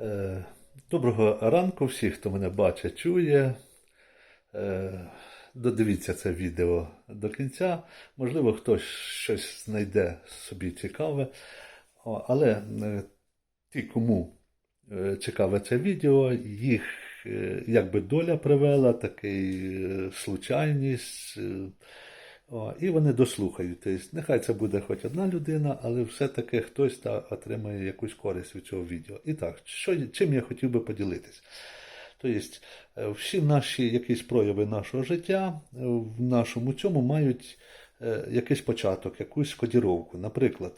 Е, Доброго ранку всіх, хто мене бачить, чує. Е, Додивіться це відео до кінця. Можливо, хтось щось знайде собі цікаве. Але е, ті, кому цікаве це відео, їх якби доля привела, такий случайність. О, і вони дослухають. Тобто, нехай це буде хоч одна людина, але все-таки хтось та отримає якусь користь від цього відео. І так, що, чим я хотів би поділитись? Тобто, е, всі наші якісь прояви нашого життя е, в нашому цьому мають е, якийсь початок, якусь кодіровку. Наприклад,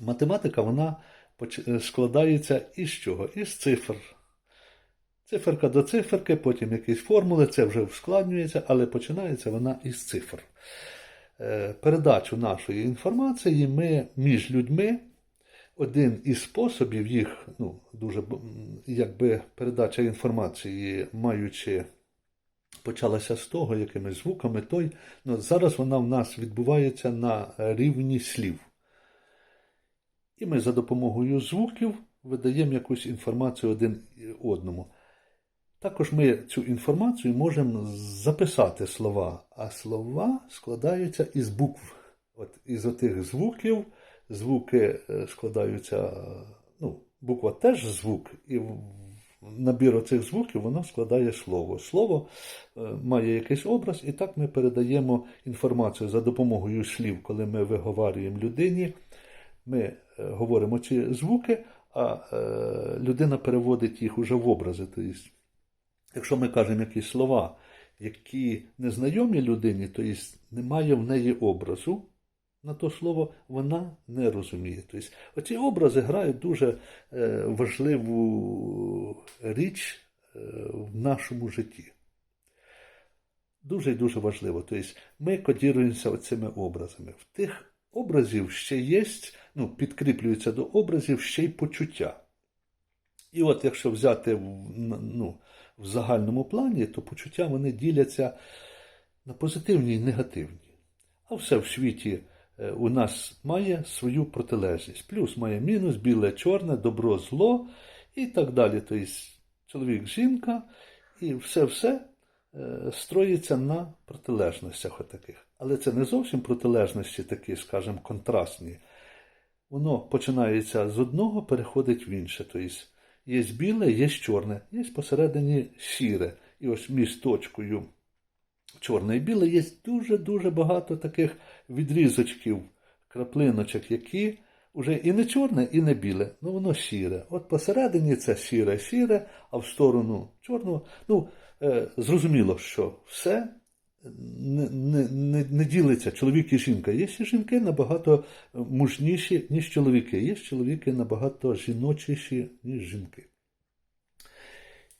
математика вона складається із чого? Із цифр. Циферка до циферки, потім якісь формули, це вже ускладнюється, але починається вона із цифр. Е, Передачу нашої інформації ми між людьми. Один із способів їх, ну, дуже якби передача інформації, маючи почалася з того, якими звуками той. Ну, зараз вона в нас відбувається на рівні слів. І ми за допомогою звуків видаємо якусь інформацію один одному. Також ми цю інформацію можемо записати слова, а слова складаються із букв. От із отих звуків звуки е, складаються, ну, буква теж звук, і набір оцих звуків воно складає слово. Слово е, має якийсь образ, і так ми передаємо інформацію за допомогою слів, коли ми виговарюємо людині. Ми е, говоримо ці звуки, а людина переводить їх уже в образи. Тобто, якщо ми кажемо якісь слова, які незнайомі людині, то єсть немає в неї образу на то слово, вона не розуміє. Тобто, оці образи грають дуже е, важливу річ е, в нашому житті. Дуже і дуже важливо. Тобто, ми кодіруємося цими образами. В тих образів ще є, ну, підкріплюються до образів ще й почуття. І от якщо взяти ну, в загальному плані, то почуття вони діляться на позитивні і негативні. А все в світі е, у нас має свою протилежність. Плюс має мінус, біле, чорне, добро, зло і так далі. Тобто чоловік, жінка, і все-все е, строїться на протилежностях отаких. Але це не зовсім протилежності такі, скажімо, контрастні. Воно починається з одного, переходить в інше. Тобто є біле, є чорне, є посередині сіре. І ось між точкою чорне і біле є дуже-дуже багато таких відрізочків, краплиночок, які вже і не чорне, і не біле, ну воно сіре. От посередині це сіре-сіре, а в сторону чорного. Ну, е, зрозуміло, що все не, не, не, не ділиться чоловік і жінка. Є ще жінки набагато мужніші, ніж чоловіки. Є чоловіки набагато жіночіші, ніж жінки.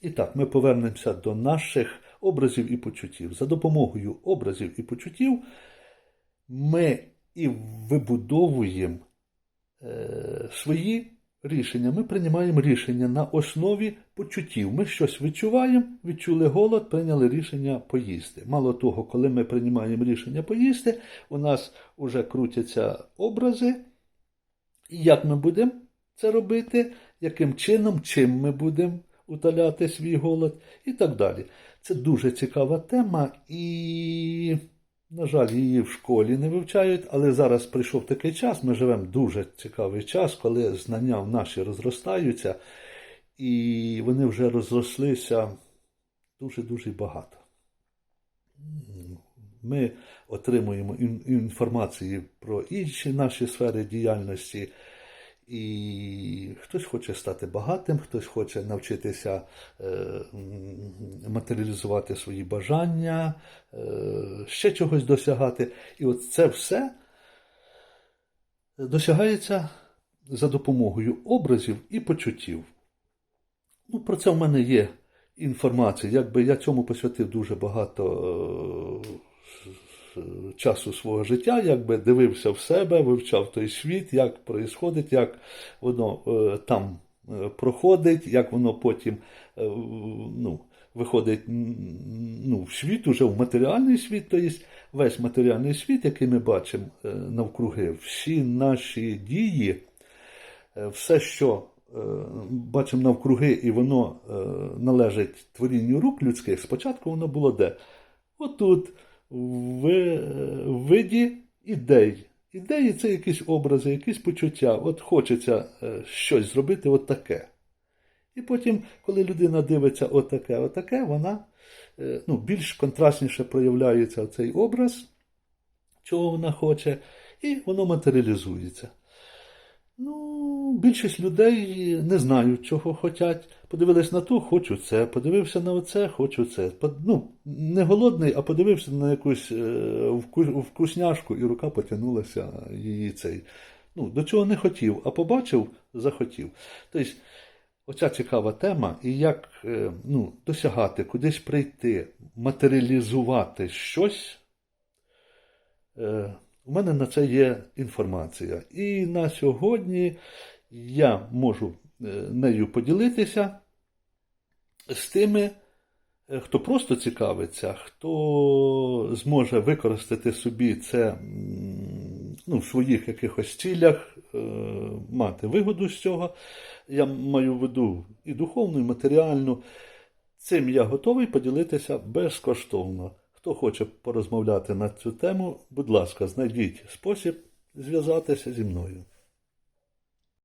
І так, ми повернемося до наших образів і почуттів. За допомогою образів і почуттів ми і вибудовуємо е, свої рішення. Ми приймаємо рішення на основі почуттів. Ми щось відчуваємо, відчули голод, прийняли рішення поїсти. Мало того, коли ми приймаємо рішення поїсти, у нас вже крутяться образи. Як ми будемо це робити, яким чином, чим ми будемо утоляти свій голод і так далі. Це дуже цікава тема, і, на жаль, її в школі не вивчають, але зараз прийшов такий час, ми живемо дуже цікавий час, коли знання в наші розростаються, і вони вже розрослися дуже-дуже багато. Ми отримуємо ін- інформації про інші наші сфери діяльності. І хтось хоче стати багатим, хтось хоче навчитися е, матеріалізувати свої бажання, е, ще чогось досягати. І от це все досягається за допомогою образів і почуттів. Ну, про це в мене є інформація. Якби я цьому посвятив дуже багато е, часу свого життя, якби дивився в себе, вивчав той світ, як відбувається, як воно е, там е, проходить, як воно потім е, ну, виходить ну, в світ, уже в матеріальний світ, тобто весь матеріальний світ, який ми бачимо е, навкруги, всі наші дії, е, все, що е, бачимо навкруги, і воно е, належить творінню рук людських, спочатку воно було де? Отут, в, виді ідей. Ідеї це якісь образи, якісь почуття. От хочеться е, щось зробити от таке. І потім, коли людина дивиться отаке, отаке, вона е, ну, більш контрастніше проявляється цей образ, чого вона хоче, і воно матеріалізується. Ну, більшість людей не знають, чого хочуть. Подивились на ту, хочу це, подивився на оце, хочу це. Ну, не голодний, а подивився на якусь е, вку- вкусняшку, і рука потягнулася її цей. Ну, до чого не хотів, а побачив, захотів. Тобто, оця цікава тема, і як е, ну, досягати, кудись прийти, матеріалізувати щось. Е, У мене на це є інформація. І на сьогодні я можу е, нею поділитися з тими, е, хто просто цікавиться, хто зможе використати собі це ну, в своїх якихось цілях, е, мати вигоду з цього. Я маю в виду і духовну, і матеріальну. Цим я готовий поділитися безкоштовно. Хто хоче порозмовляти на цю тему, будь ласка, знайдіть спосіб зв'язатися зі мною.